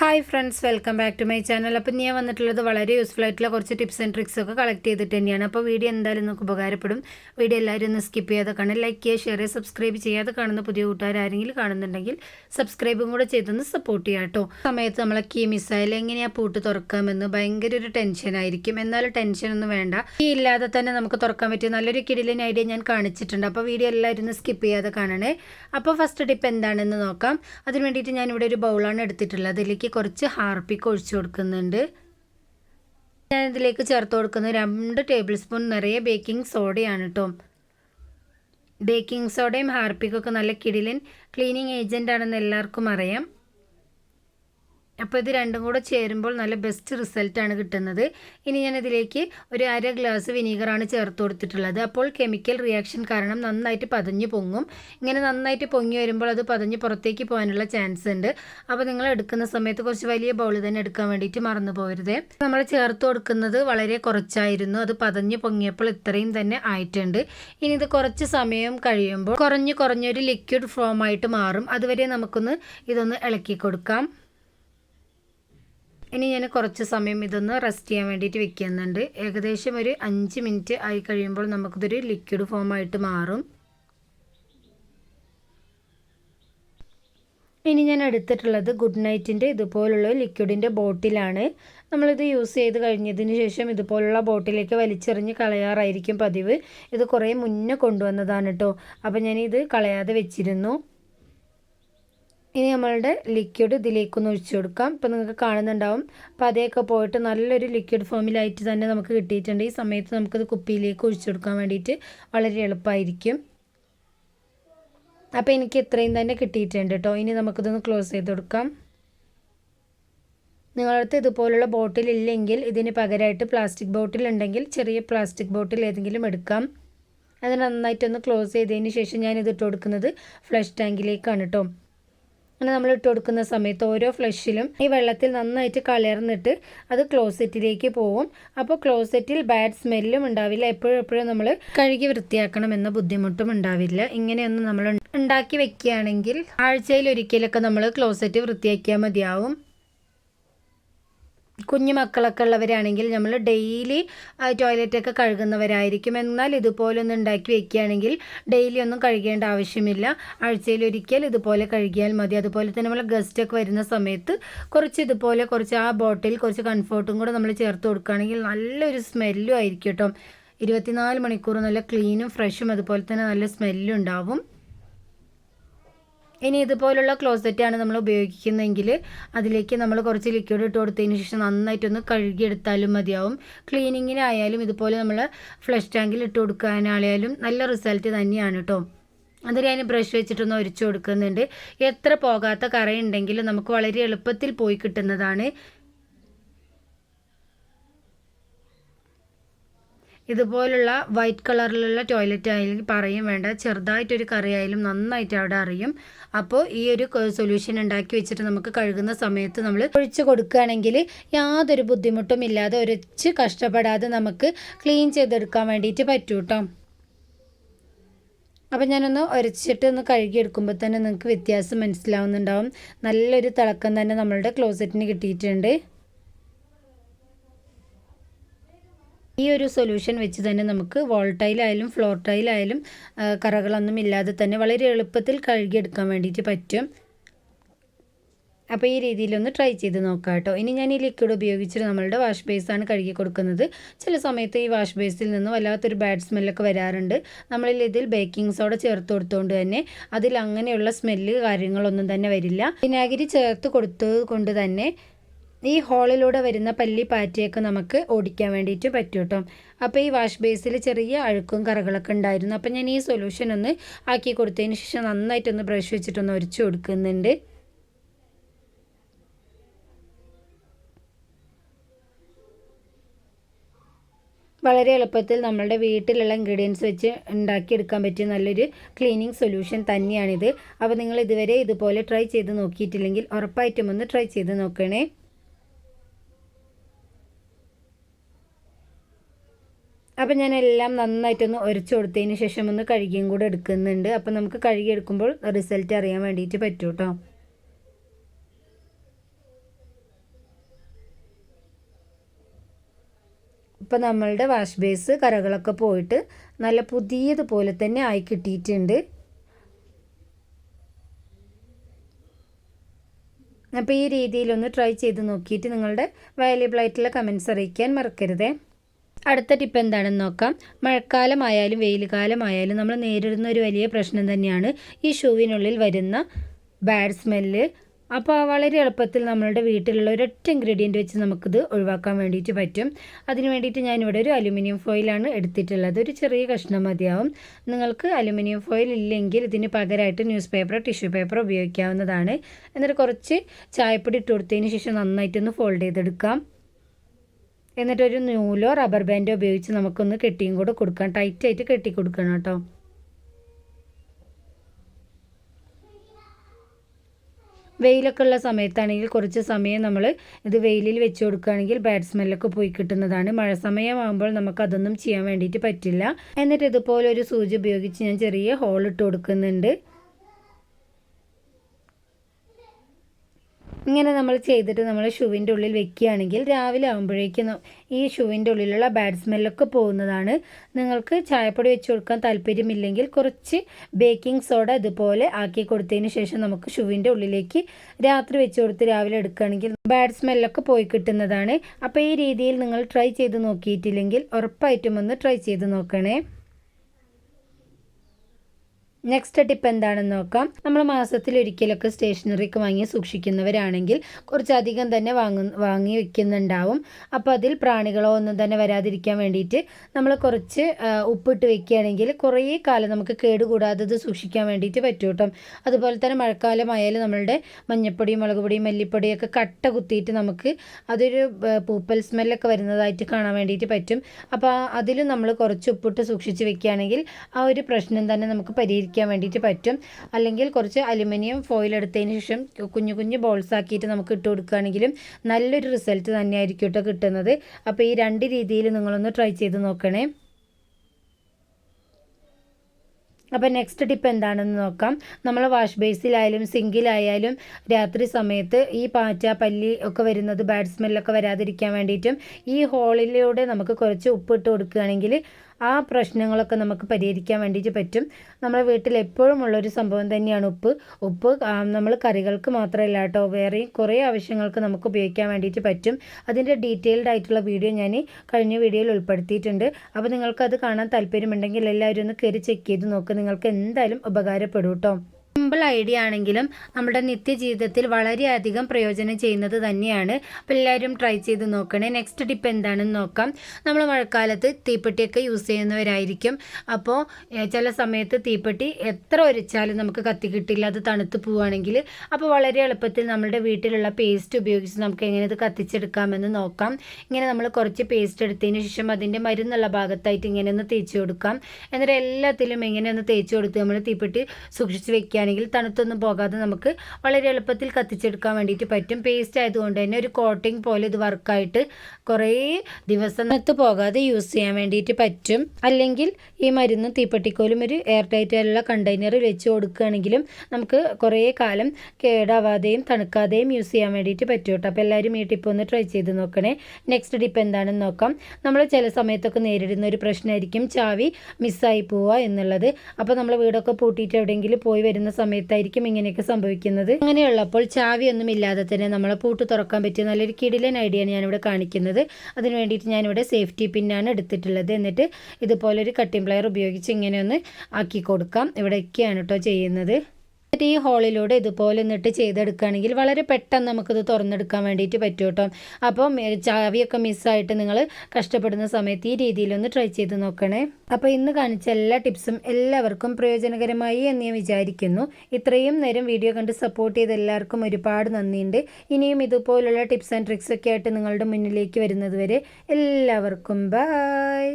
Hi friends welcome back to my channel അപ്പം ഞാൻ വന്നിട്ടുള്ളത് വളരെ യൂസ്ഫുൾ ആയിട്ടുള്ള കുറച്ച് ടിപ്സ് ആൻഡ് ട്രിക്സ് ഒക്കെ കളക്ട് ചെയ്തിട്ട് തന്നെയാണ്. അപ്പോൾ വീഡിയോ എന്തായാലും നമുക്ക് ഉപകാരപ്പെടും. വീഡിയോ എല്ലാവരും ഒന്ന് സ്കിപ്പ് ചെയ്യാതെ കാണും ലൈക്ക് ചെയ്യുക ഷെയർ ചെയ്യുക സബ്സ്ക്രൈബ് ചെയ്യാതെ കാണുന്ന പുതിയ കൂട്ടുകാർ ആരെങ്കിലും കാണുന്നുണ്ടെങ്കിൽ സബ്സ്ക്രൈബും കൂടെ ചെയ്തൊന്ന് സപ്പോർട്ട് ചെയ്യാം കേട്ടോ. സമയത്ത് നമ്മളെ കീ മിസ്സായാലും എങ്ങനെയാണ് പൂട്ട് തുറക്കാമെന്ന് ഭയങ്കര ഒരു ടെൻഷൻ ടെൻഷനായിരിക്കും എന്നാലും ടെൻഷനൊന്നും വേണ്ട. കീ ഇല്ലാതെ തന്നെ നമുക്ക് തുറക്കാൻ പറ്റിയ നല്ലൊരു കിടിലൻ ഐഡിയ ഞാൻ കാണിച്ചിട്ടുണ്ട്. അപ്പോൾ വീഡിയോ എല്ലാവരും ഒന്ന് സ്കിപ്പ് ചെയ്യാതെ കാണണേ. അപ്പോൾ ഫസ്റ്റ് ടിപ്പ് എന്താണെന്ന് നോക്കാം. അതിന് വേണ്ടിയിട്ട് ഞാൻ ഇവിടെ ഒരു ബൗളാണ് എടുത്തിട്ടുള്ളത്. അതിലേക്ക് കുറച്ച് ഹാർപ്പിക്ക് ഒഴിച്ചു കൊടുക്കുന്നുണ്ട്. ഞാൻ ഇതിലേക്ക് ചേർത്ത് കൊടുക്കുന്ന രണ്ട് ടേബിൾ സ്പൂൺ നിറയെ ബേക്കിംഗ് സോഡയാണ് കേട്ടോ ബേക്കിംഗ് സോഡയും ഹാർപ്പിക്കൊക്കെ നല്ല കിടിലൻ ക്ലീനിങ് ഏജന്റ് ആണെന്ന് എല്ലാവർക്കും അറിയാം. അപ്പോൾ ഇത് രണ്ടും കൂടെ ചേരുമ്പോൾ നല്ല ബെസ്റ്റ് റിസൾട്ടാണ് കിട്ടുന്നത്. ഇനി ഞാനിതിലേക്ക് ഒരു അര ഗ്ലാസ് വിനീഗറാണ് ചേർത്ത് കൊടുത്തിട്ടുള്ളത്. അപ്പോൾ കെമിക്കൽ റിയാക്ഷൻ കാരണം നന്നായിട്ട് പതഞ്ഞ് പൊങ്ങും. ഇങ്ങനെ നന്നായിട്ട് പൊങ്ങി വരുമ്പോൾ അത് പതഞ്ഞ് പുറത്തേക്ക് പോകാനുള്ള ചാൻസ് ഉണ്ട്. അപ്പോൾ നിങ്ങൾ എടുക്കുന്ന സമയത്ത് കുറച്ച് വലിയ ബൗൾ തന്നെ എടുക്കാൻ വേണ്ടിയിട്ട് മറന്നു പോകരുത്. നമ്മൾ ചേർത്ത് കൊടുക്കുന്നത് വളരെ കുറച്ചായിരുന്നു. അത് പതഞ്ഞ് പൊങ്ങിയപ്പോൾ ഇത്രയും തന്നെ ആയിട്ടുണ്ട്. ഇനി ഇത് കുറച്ച് സമയം കഴിയുമ്പോൾ കുറഞ്ഞ് കുറഞ്ഞൊരു ലിക്വിഡ് ഫോം ആയിട്ട് മാറും. അതുവരെ നമുക്കൊന്ന് ഇതൊന്ന് ഇളക്കി കൊടുക്കാം. ഇനി ഞാൻ കുറച്ച് സമയം ഇതൊന്ന് റെസ്റ്റ് ചെയ്യാൻ വേണ്ടിയിട്ട് വെക്കുന്നുണ്ട്. ഏകദേശം ഒരു അഞ്ച് മിനിറ്റ് ആയി കഴിയുമ്പോൾ നമുക്കിതൊരു ലിക്വിഡ് ഫോമായിട്ട് മാറും. ഇനി ഞാൻ എടുത്തിട്ടുള്ളത് ഗുഡ് നൈറ്റിന്റെ ഇതുപോലുള്ള ലിക്വിഡിന്റെ ബോട്ടിലാണ് നമ്മളിത് യൂസ് ചെയ്ത് കഴിഞ്ഞതിന് ശേഷം ഇതുപോലുള്ള ബോട്ടിലേക്ക് വലിച്ചെറിഞ്ഞ് കളയാറായിരിക്കും പതിവ്. ഇത് കുറേ മുന്നേ കൊണ്ടുവന്നതാണ് കേട്ടോ അപ്പോൾ ഞാനിത് കളയാതെ വെച്ചിരുന്നു. ഇനി നമ്മളുടെ ലിക്വിഡ് ഇതിലേക്കൊന്ന് ഒഴിച്ചു കൊടുക്കാം. ഇപ്പം നിങ്ങൾക്ക് കാണുന്നുണ്ടാവും. അപ്പം അതേയൊക്കെ പോയിട്ട് നല്ലൊരു ലിക്വിഡ് ഫോമിലായിട്ട് തന്നെ നമുക്ക് കിട്ടിയിട്ടുണ്ട്. ഈ സമയത്ത് നമുക്കത് കുപ്പിയിലേക്ക് ഒഴിച്ചു കൊടുക്കാൻ വേണ്ടിയിട്ട് വളരെ എളുപ്പമായിരിക്കും. അപ്പോൾ എനിക്ക് ഇത്രയും തന്നെ കിട്ടിയിട്ടുണ്ട് കേട്ടോ. ഇനി നമുക്കിതൊന്ന് ക്ലോസ് ചെയ്ത് കൊടുക്കാം. നിങ്ങളടുത്ത് ഇതുപോലുള്ള ബോട്ടിൽ ഇല്ലെങ്കിൽ ഇതിന് പകരമായിട്ട് പ്ലാസ്റ്റിക് ബോട്ടിൽ ഉണ്ടെങ്കിൽ ചെറിയ പ്ലാസ്റ്റിക് ബോട്ടിൽ ഏതെങ്കിലും എടുക്കാം. അത് നന്നായിട്ടൊന്ന് ക്ലോസ് ചെയ്തതിന് ശേഷം ഇട്ട് കൊടുക്കുന്നത് ഫ്ലഷ് ടാങ്കിലേക്കാണ് കേട്ടോ. അങ്ങനെ നമ്മൾ ഇട്ട് കൊടുക്കുന്ന സമയത്ത് ഓരോ ഫ്ലഷിലും ഈ വെള്ളത്തിൽ നന്നായിട്ട് കലർന്നിട്ട് അത് ക്ലോസെറ്റിലേക്ക് പോവും. അപ്പോൾ ക്ലോസെറ്റിൽ ബാഡ് സ്മെല്ലും ഉണ്ടാവില്ല. എപ്പോഴും എപ്പോഴും നമ്മൾ കഴുകി വൃത്തിയാക്കണം എന്ന ബുദ്ധിമുട്ടും ഉണ്ടാവില്ല. ഇങ്ങനെയൊന്നും നമ്മൾ ഉണ്ടാക്കി വെക്കുകയാണെങ്കിൽ ആഴ്ചയിൽ ഒരിക്കലൊക്കെ നമ്മൾ ക്ലോസെറ്റ് വൃത്തിയാക്കിയാൽ മതിയാവും. കുഞ്ഞു മക്കളൊക്കെ ഉള്ളവരാണെങ്കിൽ നമ്മൾ ഡെയിലി ടോയ്ലറ്റൊക്കെ കഴുകുന്നവരായിരിക്കും. എന്നാൽ ഇതുപോലൊന്ന് ഉണ്ടാക്കി വെക്കുകയാണെങ്കിൽ ഡെയിലി ഒന്നും കഴുകേണ്ട ആവശ്യമില്ല. ആഴ്ചയിൽ ഒരിക്കൽ ഇതുപോലെ കഴുകിയാൽ മതി. അതുപോലെ തന്നെ നമ്മൾ ഗസ്റ്റൊക്കെ വരുന്ന സമയത്ത് കുറച്ച് ഇതുപോലെ കുറച്ച് ആ ബോട്ടിൽ കുറച്ച് കംഫർട്ടും കൂടെ നമ്മൾ ചേർത്ത് കൊടുക്കുകയാണെങ്കിൽ നല്ലൊരു സ്മെല്ലും ആയിരിക്കും കേട്ടോ. ഇരുപത്തിനാല് മണിക്കൂർ നല്ല ക്ലീനും ഫ്രഷും അതുപോലെ തന്നെ നല്ല സ്മെല്ലും ഉണ്ടാവും. ഇനി ഇതുപോലുള്ള ക്ലോസറ്റാണ് നമ്മൾ ഉപയോഗിക്കുന്നതെങ്കിൽ അതിലേക്ക് നമ്മൾ കുറച്ച് ലിക്വിഡ് ഇട്ട് കൊടുത്തതിന് ശേഷം നന്നായിട്ടൊന്ന് കഴുകിയെടുത്താലും മതിയാവും. ക്ലീനിങ്ങിനായാലും ഇതുപോലെ നമ്മൾ ഫ്ലഷ് ടാങ്കിൽ ഇട്ട് കൊടുക്കാനായാലും നല്ല റിസൾട്ട് തന്നെയാണ് കേട്ടോ അത് ഞാൻ ബ്രഷ് വെച്ചിട്ടൊന്ന് ഒരിച്ചു കൊടുക്കുന്നുണ്ട്. എത്ര പോകാത്ത കറയുണ്ടെങ്കിലും നമുക്ക് വളരെ എളുപ്പത്തിൽ പോയി കിട്ടുന്നതാണ്. ഇതുപോലുള്ള വൈറ്റ് കളറിലുള്ള ടോയ്ലറ്റ് ആയാലും പറയും വേണ്ട. ചെറുതായിട്ടൊരു കറി ആയാലും നന്നായിട്ട് അവിടെ അറിയും. അപ്പോൾ ഈ ഒരു സൊല്യൂഷൻ ഉണ്ടാക്കി വെച്ചിട്ട് നമുക്ക് കഴുകുന്ന സമയത്ത് നമ്മൾ ഒഴിച്ച് കൊടുക്കുകയാണെങ്കിൽ യാതൊരു ബുദ്ധിമുട്ടും ഇല്ലാതെ ഒരച്ച് കഷ്ടപ്പെടാതെ നമുക്ക് ക്ലീൻ ചെയ്തെടുക്കാൻ വേണ്ടിയിട്ട് പറ്റൂ കേട്ടോ അപ്പം ഞാനൊന്ന് ഉരച്ചിട്ട് ഒന്ന് കഴുകിയെടുക്കുമ്പോൾ തന്നെ നിങ്ങൾക്ക് വ്യത്യാസം മനസ്സിലാവുന്നുണ്ടാവും. നല്ലൊരു തിളക്കം തന്നെ നമ്മളുടെ ക്ലോസറ്റിന് കിട്ടിയിട്ടുണ്ട്. ഈ ഒരു സൊല്യൂഷൻ വെച്ച് തന്നെ നമുക്ക് വോൾ ടൈലായാലും ഫ്ലോർ ടൈലായാലും കറകളൊന്നും ഇല്ലാതെ തന്നെ വളരെ എളുപ്പത്തിൽ കഴുകിയെടുക്കാൻ വേണ്ടിയിട്ട് പറ്റും. അപ്പോൾ ഈ രീതിയിലൊന്ന് ട്രൈ ചെയ്ത് നോക്കാം കേട്ടോ. ഇനി ഞാൻ ഈ ലിക്വിഡ് ഉപയോഗിച്ചിട്ട് നമ്മളുടെ വാഷ് ബേസാണ് കഴുകി കൊടുക്കുന്നത്. ചില സമയത്ത് ഈ വാഷ് ബേസിൽ നിന്ന് വല്ലാത്തൊരു ബാഡ് സ്മെല്ലൊക്കെ വരാറുണ്ട്. നമ്മളിൽ ഇതിൽ ബേക്കിംഗ് സോഡ ചേർത്ത് കൊടുത്തുകൊണ്ട് തന്നെ അതിൽ അങ്ങനെയുള്ള സ്മെല്ല് കാര്യങ്ങളൊന്നും തന്നെ വരില്ല. വിനാഗിരി ചേർത്ത് കൊടുത്തത് കൊണ്ട് തന്നെ ഈ ഹോളിലൂടെ വരുന്ന പല്ലി പാറ്റയൊക്കെ നമുക്ക് ഓടിക്കാൻ വേണ്ടിയിട്ട് പറ്റും കേട്ടോ അപ്പോൾ ഈ വാഷ് ബേസിൽ ചെറിയ അഴുക്കും കറകളൊക്കെ ഉണ്ടായിരുന്നു. അപ്പോൾ ഞാൻ ഈ സൊല്യൂഷൻ ഒന്ന് ആക്കി കൊടുത്തതിന് ശേഷം നന്നായിട്ടൊന്ന് ബ്രഷ് വെച്ചിട്ടൊന്ന് ഒരിച്ചു കൊടുക്കുന്നുണ്ട്. വളരെ എളുപ്പത്തിൽ നമ്മളുടെ വീട്ടിലുള്ള ഇൻഗ്രീഡിയൻസ് വെച്ച് ഉണ്ടാക്കിയെടുക്കാൻ പറ്റിയ നല്ലൊരു ക്ലീനിങ് സൊല്യൂഷൻ തന്നെയാണിത്. അപ്പോൾ നിങ്ങൾ ഇതുവരെ ഇതുപോലെ ട്രൈ ചെയ്ത് നോക്കിയിട്ടില്ലെങ്കിൽ ഉറപ്പായിട്ടും ഒന്ന് ട്രൈ ചെയ്ത് നോക്കണേ. അപ്പം ഞാൻ എല്ലാം നന്നായിട്ടൊന്ന് ഒരച്ചു കൊടുത്തതിന് ശേഷം ഒന്ന് കഴുകിയും കൂടെ എടുക്കുന്നുണ്ട്. അപ്പം നമുക്ക് കഴുകിയെടുക്കുമ്പോൾ റിസൾട്ട് അറിയാൻ വേണ്ടിയിട്ട് പറ്റും കേട്ടോ ഇപ്പം നമ്മളുടെ വാഷ് ബേസ് കറകളൊക്കെ പോയിട്ട് നല്ല പുതിയതുപോലെ തന്നെ ആയി കിട്ടിയിട്ടുണ്ട്. അപ്പോൾ ഈ രീതിയിലൊന്ന് ട്രൈ ചെയ്ത് നോക്കിയിട്ട് നിങ്ങളുടെ വാല്യബിളായിട്ടുള്ള കമൻസ് അറിയിക്കാൻ മറക്കരുതേ. അടുത്ത ടിപ്പ് എന്താണെന്ന് നോക്കാം. മഴക്കാലമായാലും വെയിൽ കാലമായാലും നമ്മൾ നേരിടുന്ന ഒരു വലിയ പ്രശ്നം തന്നെയാണ് ഈ ഷൂവിനുള്ളിൽ വരുന്ന ബാഡ് സ്മെല്ല് അപ്പോൾ വളരെ എളുപ്പത്തിൽ നമ്മളുടെ വീട്ടിലുള്ള ഒരൊറ്റ ഇൻഗ്രീഡിയന്റ് വെച്ച് നമുക്കിത് ഒഴിവാക്കാൻ വേണ്ടിയിട്ട് പറ്റും. അതിന് വേണ്ടിയിട്ട് ഞാനിവിടെ ഒരു അലുമിനിയം ഫോയിലാണ് എടുത്തിട്ടുള്ളത്. ഒരു ചെറിയ കഷ്ണം മതിയാവും. നിങ്ങൾക്ക് അലുമിനിയം ഫോയിൽ ഇല്ലെങ്കിൽ ഇതിന് പകരമായിട്ട് ന്യൂസ് പേപ്പറോ ടിഷ്യൂ പേപ്പറോ ഉപയോഗിക്കാവുന്നതാണ്. എന്നിട്ട് കുറച്ച് ചായപ്പൊടി ഇട്ട് കൊടുത്തതിന് ശേഷം നന്നായിട്ടൊന്ന് ഫോൾഡ് ചെയ്തെടുക്കാം. എന്നിട്ടൊരു നൂലോ റബ്ബർ ബാൻഡോ ഉപയോഗിച്ച് നമുക്കൊന്ന് കെട്ടിയും കൂടെ കൊടുക്കാം. ടൈറ്റായിട്ട് കെട്ടി കൊടുക്കണം കേട്ടോ. വെയിലൊക്കെ ഉള്ള സമയത്താണെങ്കിൽ കുറച്ച് സമയം നമ്മൾ ഇത് വെയിലിൽ വെച്ച് കൊടുക്കുകയാണെങ്കിൽ ബാഡ് സ്മെല്ലൊക്കെ പോയി കിട്ടുന്നതാണ്. മഴ സമയമാകുമ്പോൾ നമുക്കതൊന്നും ചെയ്യാൻ വേണ്ടിയിട്ട് പറ്റില്ല. എന്നിട്ട് ഇതുപോലെ ഒരു സൂചി ഉപയോഗിച്ച് ഞാൻ ചെറിയ ഹോൾ ഇട്ട് കൊടുക്കുന്നുണ്ട്. ഇങ്ങനെ നമ്മൾ ചെയ്തിട്ട് നമ്മൾ ഷൂവിന്റെ ഉള്ളിൽ വെക്കുകയാണെങ്കിൽ രാവിലെ ആകുമ്പോഴേക്കും ഈ ഷൂവിന്റെ ഉള്ളിലുള്ള ബാഡ് സ്മെല്ലൊക്കെ പോകുന്നതാണ്. നിങ്ങൾക്ക് ചായപ്പൊടി വെച്ച് കൊടുക്കാൻ താല്പര്യമില്ലെങ്കിൽ കുറച്ച് ബേക്കിംഗ് സോഡ ഇതുപോലെ ആക്കി കൊടുത്തതിന് ശേഷം നമുക്ക് ഷൂവിന്റെ ഉള്ളിലേക്ക് രാത്രി വെച്ച് കൊടുത്ത് രാവിലെ എടുക്കുകയാണെങ്കിൽ ബാഡ് സ്മെല്ലൊക്കെ പോയി കിട്ടുന്നതാണ്. അപ്പോൾ ഈ രീതിയിൽ നിങ്ങൾ ട്രൈ ചെയ്ത് നോക്കിയിട്ടില്ലെങ്കിൽ ഉറപ്പായിട്ടും ഒന്ന് ട്രൈ ചെയ്ത് നോക്കണേ. നെക്സ്റ്റ് ടിപ്പ് എന്താണെന്ന് നോക്കാം. നമ്മൾ മാസത്തിൽ ഒരിക്കലൊക്കെ സ്റ്റേഷനറിക്ക് വാങ്ങി സൂക്ഷിക്കുന്നവരാണെങ്കിൽ കുറച്ചധികം തന്നെ വാങ്ങു വാങ്ങി വെക്കുന്നുണ്ടാവും. അപ്പോൾ അതിൽ പ്രാണികളോ ഒന്നും തന്നെ വരാതിരിക്കാൻ വേണ്ടിയിട്ട് നമ്മൾ കുറച്ച് ഉപ്പിട്ട് വെക്കുകയാണെങ്കിൽ കുറേ കാലം നമുക്ക് കേടുകൂടാതെ ഇത് സൂക്ഷിക്കാൻ വേണ്ടിയിട്ട് പറ്റും കേട്ടോ അതുപോലെ തന്നെ മഴക്കാലമായാലും നമ്മളുടെ മഞ്ഞപ്പൊടി മുളക് പൊടി മല്ലിപ്പൊടിയൊക്കെ കട്ട കുത്തിയിട്ട് നമുക്ക് അതൊരു പൂപ്പൽ സ്മെല്ലൊക്കെ വരുന്നതായിട്ട് കാണാൻ വേണ്ടിയിട്ട് പറ്റും. അപ്പോൾ അതിലും നമ്മൾ കുറച്ച് ഉപ്പിട്ട് സൂക്ഷിച്ച് വെക്കുകയാണെങ്കിൽ ആ ഒരു പ്രശ്നം തന്നെ നമുക്ക് പരിഹരിക്കാം ഇരിക്കാൻ വേണ്ടിയിട്ട് പറ്റും. അല്ലെങ്കിൽ കുറച്ച് അലുമിനിയം ഫോയിൽ എടുത്തതിന് ശേഷം കുഞ്ഞു കുഞ്ഞു ബോൾസ് ആക്കിയിട്ട് നമുക്ക് ഇട്ട് കൊടുക്കുകയാണെങ്കിലും നല്ലൊരു റിസൾട്ട് തന്നെയായിരിക്കും കേട്ടോ കിട്ടുന്നത്. അപ്പോൾ ഈ രണ്ട് രീതിയിൽ നിങ്ങളൊന്ന് ട്രൈ ചെയ്ത് നോക്കണേ. അപ്പോൾ നെക്സ്റ്റ് ടിപ്പ് എന്താണെന്ന് നോക്കാം. നമ്മൾ വാഷ് ബേസിലായാലും സിങ്കിലായാലും രാത്രി സമയത്ത് ഈ പാറ്റ പല്ലി ഒക്കെ വരുന്നത് ബാഡ് സ്മെല്ലൊക്കെ വരാതിരിക്കാൻ വേണ്ടിയിട്ടും ഈ ഹോളിലൂടെ നമുക്ക് കുറച്ച് ഉപ്പിട്ട് കൊടുക്കുകയാണെങ്കിൽ ആ പ്രശ്നങ്ങളൊക്കെ നമുക്ക് പരിഹരിക്കാൻ വേണ്ടിയിട്ട് പറ്റും. നമ്മുടെ വീട്ടിൽ എപ്പോഴും ഉള്ളൊരു സംഭവം തന്നെയാണ് ഉപ്പ്. ഉപ്പ് നമ്മൾ കറികൾക്ക് മാത്രമല്ല കേട്ടോ വേറെയും കുറേ ആവശ്യങ്ങൾക്ക് നമുക്ക് ഉപയോഗിക്കാൻ വേണ്ടിയിട്ട് പറ്റും. അതിന്റെ ഡീറ്റെയിൽഡ് ആയിട്ടുള്ള വീഡിയോ ഞാൻ കഴിഞ്ഞ വീഡിയോയിൽ ഉൾപ്പെടുത്തിയിട്ടുണ്ട്. അപ്പോൾ നിങ്ങൾക്കത് കാണാൻ താല്പര്യമുണ്ടെങ്കിൽ എല്ലാവരും ഒന്ന് കയറി ചെക്ക് ചെയ്ത് നോക്ക്. നിങ്ങൾക്ക് എന്തായാലും ഉപകാരപ്പെടും കേട്ടോ. സിമ്പിൾ ഐഡിയ ആണെങ്കിലും നമ്മുടെ നിത്യജീവിതത്തിൽ വളരെയധികം പ്രയോജനം ചെയ്യുന്നത് തന്നെയാണ്. അപ്പോൾ എല്ലാവരും ട്രൈ ചെയ്ത് നോക്കണേ. നെക്സ്റ്റ് ടിപ്പ് എന്താണെന്ന് നോക്കാം. നമ്മൾ മഴക്കാലത്ത് തീപ്പെട്ടിയൊക്കെ യൂസ് ചെയ്യുന്നവരായിരിക്കും. അപ്പോൾ ചില സമയത്ത് തീപ്പെട്ടി എത്ര ഒരച്ചാലും നമുക്ക് കത്തി കിട്ടില്ല അത് തണുത്ത് പോവുകയാണെങ്കിൽ അപ്പോൾ വളരെ എളുപ്പത്തിൽ നമ്മുടെ വീട്ടിലുള്ള പേസ്റ്റ് ഉപയോഗിച്ച് നമുക്ക് എങ്ങനെ ഇത് കത്തിച്ചെടുക്കാമെന്ന് നോക്കാം. ഇങ്ങനെ നമ്മൾ കുറച്ച് പേസ്റ്റ് എടുത്തതിന് ശേഷം അതിന്റെ മരുന്നുള്ള ഭാഗത്തായിട്ട് ഇങ്ങനെ ഒന്ന് തേച്ച് കൊടുക്കാം. എന്നിട്ട് എല്ലാത്തിലും ഇങ്ങനെ ഒന്ന് തേച്ച് കൊടുത്ത് നമ്മൾ തീപ്പെട്ടി സൂക്ഷിച്ച് വെക്കുകയാണെങ്കിൽ ആണെങ്കിൽ തണുത്തൊന്നും പോകാതെ നമുക്ക് വളരെ എളുപ്പത്തിൽ കത്തിച്ചെടുക്കാൻ വേണ്ടിയിട്ട് പറ്റും. പേസ്റ്റ് ആയതുകൊണ്ട് തന്നെ ഒരു കോട്ടിംഗ് പോലെ ഇത് വർക്കായിട്ട് കുറേ ദിവസം നത്ത് പോകാതെ യൂസ് ചെയ്യാൻ വേണ്ടിയിട്ട് പറ്റും. അല്ലെങ്കിൽ ഈ മരുന്ന് തീപ്പെട്ടിക്കോലും ഒരു എയർ ടൈറ്റ് ആയിട്ടുള്ള കണ്ടെയ്നറിൽ വെച്ച് കൊടുക്കുകയാണെങ്കിലും നമുക്ക് കുറേ കാലം കേടാവാതെയും തണുക്കാതെയും യൂസ് ചെയ്യാൻ വേണ്ടിയിട്ട് പറ്റും കേട്ടോ. അപ്പോൾ എല്ലാവരും ഈ ടിപ്പ് ഒന്ന് ട്രൈ ചെയ്ത് നോക്കണേ. നെക്സ്റ്റ് ടിപ്പ് എന്താണെന്ന് നോക്കാം. നമ്മൾ ചില സമയത്തൊക്കെ നേരിടുന്ന ഒരു പ്രശ്നമായിരിക്കും ചാവി മിസ്സായി പോവുക എന്നുള്ളത്. അപ്പോൾ നമ്മൾ വീടൊക്കെ പൂട്ടിയിട്ട് എവിടെയെങ്കിലും പോയി വരുന്ന സമയത്തായിരിക്കും ഇങ്ങനെയൊക്കെ സംഭവിക്കുന്നത്. അങ്ങനെയുള്ളപ്പോൾ ചാവിയൊന്നും ഇല്ലാതെ തന്നെ നമ്മളെ പൂട്ട് തുറക്കാൻ പറ്റിയ നല്ലൊരു കിടിലൻ ഐഡിയയാണ് ഞാനിവിടെ കാണിക്കുന്നത്. അതിന് വേണ്ടിയിട്ട് ഞാനിവിടെ സേഫ്റ്റി പിന്നാണ് എടുത്തിട്ടുള്ളത്. എന്നിട്ട് ഇതുപോലൊരു കട്ടിംഗ് പ്ലയർ ഉപയോഗിച്ച് ഇങ്ങനെ ഒന്ന് ആക്കി കൊടുക്കാം. ഇവിടെയൊക്കെയാണ് കേട്ടോ ചെയ്യുന്നത്. എന്നിട്ട് ഈ ഹോളിലൂടെ ഇതുപോലെ നിട്ട് ചെയ്തെടുക്കുകയാണെങ്കിൽ വളരെ പെട്ടെന്ന് നമുക്കിത് തുറന്നെടുക്കാൻ വേണ്ടിയിട്ട് പറ്റും കേട്ടോ. അപ്പം ചാവിയൊക്കെ മിസ്സായിട്ട് നിങ്ങൾ കഷ്ടപ്പെടുന്ന സമയത്ത് ഈ രീതിയിലൊന്ന് ട്രൈ ചെയ്ത് നോക്കണേ. അപ്പോൾ ഇന്ന് കാണിച്ച എല്ലാ ടിപ്സും എല്ലാവർക്കും പ്രയോജനകരമായി എന്ന് ഞാൻ വിചാരിക്കുന്നു. ഇത്രയും നേരം വീഡിയോ കണ്ട് സപ്പോർട്ട് ചെയ്ത എല്ലാവർക്കും ഒരുപാട് നന്ദിയുണ്ട്. ഇനിയും ഇതുപോലുള്ള ടിപ്സ് ആൻഡ് ട്രിക്സ് ഒക്കെ ആയിട്ട് നിങ്ങളുടെ മുന്നിലേക്ക് വരുന്നത് വരെ എല്ലാവർക്കും ബായ്